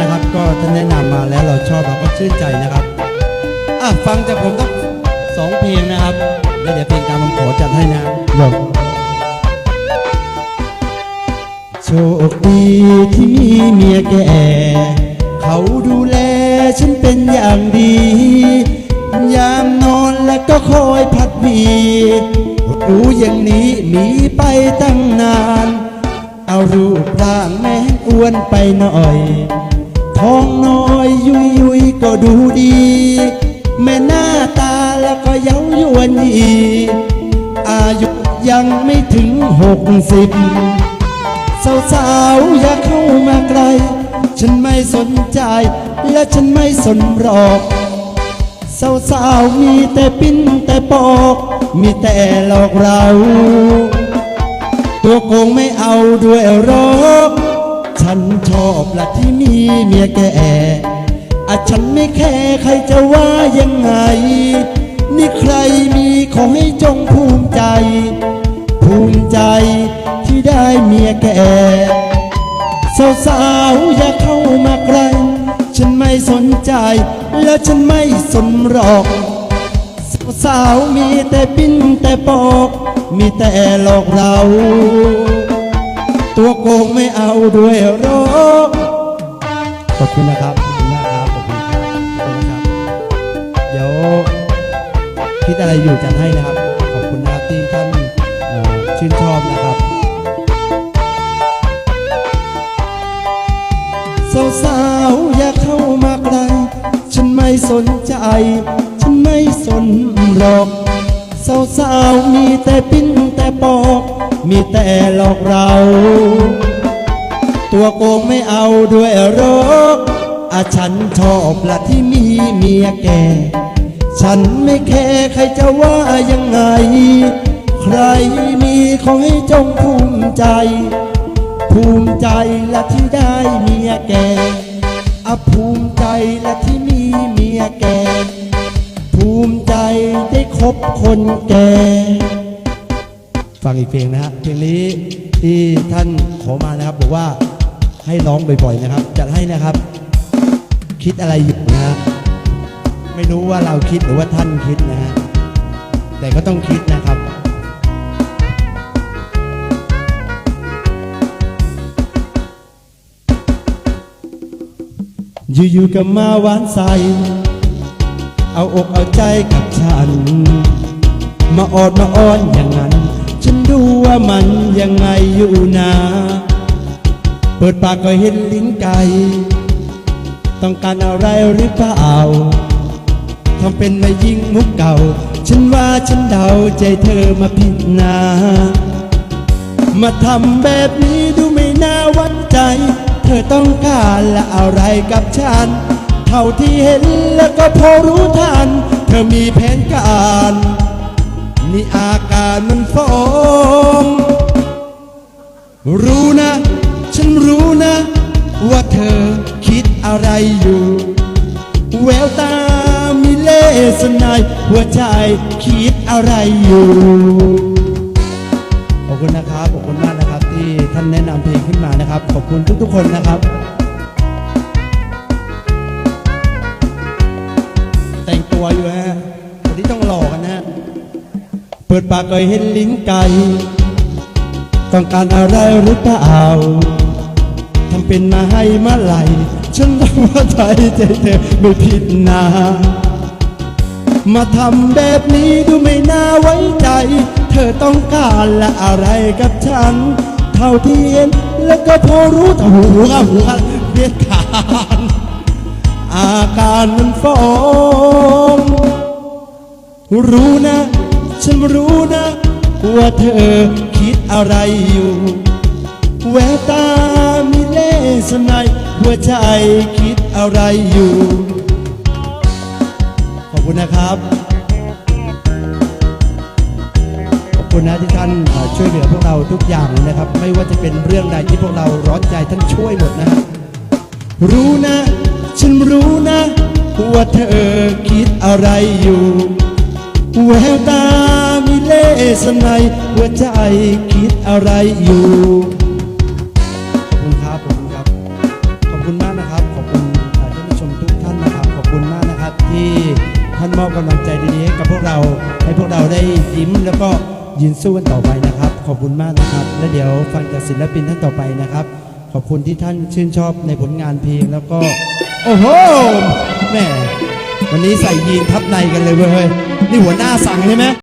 นะครับ ก็ท่านแนะนำมาแล้วเราชอบเราก็ชื่นใจนะครับอะฟังจากผมสักสองเพลงนะครับแล้วเดี๋ยวเพลงตามผมขอจัดให้นะหลบโชคดีที่มีเมียแก่ เขาดูแลฉันเป็นอย่างดี ยามนอนแล้วก็คอยพัดวีรู้อย่างนี้มีไปตั้งนาน เอารูปร่างแม่อ้วนไปหน่อย ท้องน้อยยุยยุยก็ดูดี แม่หน้าตาแล้วก็เย้ายวนอีอายุยังไม่ถึงหกสิบสาวๆอย่าเข้ามาใกล ฉันไม่สนใจและฉันไม่สนหรอกสาวๆมีแต่ปิ้นแต่ปอก มีแต่หลอกเรา ตัวโกงไม่เอาด้วยหรอก ฉันชอบละที่มีเมียแก่อะฉันไม่แค่ใครจะว่ายังไง นี่ใครมีขอให้จงภูมิใจ ภูมิใจที่ได้เมียแก่สาวๆอย่าเข้ามาใกล้ฉันไม่สนใจและฉันไม่สนหรอกสาวๆมีแต่ปิ้นแต่ปอก มีแต่หลอกเรา ตัวโกงไม่เอาด้วยหรอกขอบคุณนะครับขอบคุณมากครับขอบคุณครับขอบคุณนะครับ เดี๋ยวคิดอะไรอยู่จัดให้นะครับ ขอบคุณนะครับที่ท่านเอ่อชื่นชอบนะครับ สาวๆอย่าเข้ามาใกล้ฉันไม่สนใจ ฉันไม่สนหรอก สาวๆมีแต่ปิ้นแต่ปอก มีแต่หลอกเรา ตัวโกงไม่เอาด้วยหรอกอาฉันชอบละที่มีเมียแก่ ฉันไม่แคร์ใครจะว่ายังไง ใครมีขอให้จงภูมิใจ ภูมิใจละที่ได้เมียแก่อภูมิใจละที่มีเมียแก่ ภูมิใจได้คบคนแก่ ฟังอีกเพลงนะฮะเพลงนี้ที่ท่านขอมานะครับบอกว่าให้ร้องบ่อยๆนะครับจัดให้นะครับ คิดอะไรอยู่นะฮะไม่รู้ว่าเราคิดหรือว่าท่านคิดนะฮะแต่ก็ต้องคิดนะครับอยู่ๆก็มาหวานใส เอาอกเอาใจกับฉัน มาออดมาอ้อนอย่างนั้น ว่ามันยังไงอยู่นะ เปิดปากก็เห็นลิ้นไก่ต้องการอะไรหรือเปล่าทำเป็นไม่ยิงมุกเก่า ฉันว่าฉันเดาใจเธอมาผิดนา มาทำแบบนี้ดูไม่น่าวั่นใจ เธอต้องการละอะไรกับฉัน เท่าที่เห็นแล้วก็พอรู้ทัน เธอมีแผนการ นี่อาการมันฟ้อง รู้นะ ฉันรู้นะ ว่าเธอคิดอะไรอยู่แววตามีเลสนายหัวใจคิดอะไรอยู่ขอบคุณนะครับขอบคุณมากนะครับ ที่ท่านแนะนำเพลงขึ้นมานะครับ ขอบคุณทุกๆคนนะครับ แต่งตัวอยู่ฮะวันนี้ต้องหล่อกันนะฮะเปิดปากก็เห็นลิ้นไก่ ต้องการอะไรหรือเปล่าทำเป็นมาให้มาไหล ฉันรู้ว่าใจใจเธอไม่ผิดนามาทำแบบนี้ดูไม่น่าไว้ใจ เธอต้องการละอะไรกับฉัน เท่าเที่เห็นแล้วก็พอรู้แต่หูครับหูครับเรียกขานอาการมันฟ้องรู้นะ ฉันรู้นะว่าเธอคิด อะไรอยู่แววตามีเล่สนายหัวใจคิดอะไรอยู่ ขอบคุณนะครับ ขอบคุณนะที่ท่านช่วยเหลือพวกเราทุกอย่างนะครับ ไม่ว่าจะเป็นเรื่องใดที่พวกเราร้อนใจท่านช่วยหมดนะรู้นะ ฉันรู้นะว่าเธอคิดอะไรอยู่แววตา สนายหัวใจคิดอะไรอยู่ขอบคุณครับขอบคุณครับ ขอบคุณมากนะนะครับ ขอบคุณท่านผู้ชมทุกท่านนะครับ ขอบคุณมากนะครับ ที่ท่านมอบกำลังใจดีๆให้กับพวกเรา ให้พวกเราได้ยิ้มแล้วก็ยืนสู้กันต่อไปนะครับ ขอบคุณมากนะครับ และเดี๋ยวฟังจากศิลปินท่านต่อไปนะครับ ขอบคุณที่ท่านชื่นชอบในผลงานเพลงแล้วก็ โอ้โหแม่วันนี้ใส่ยีนทับในกันเลยเว้ย นี่หัวหน้าสั่งใช่ไหม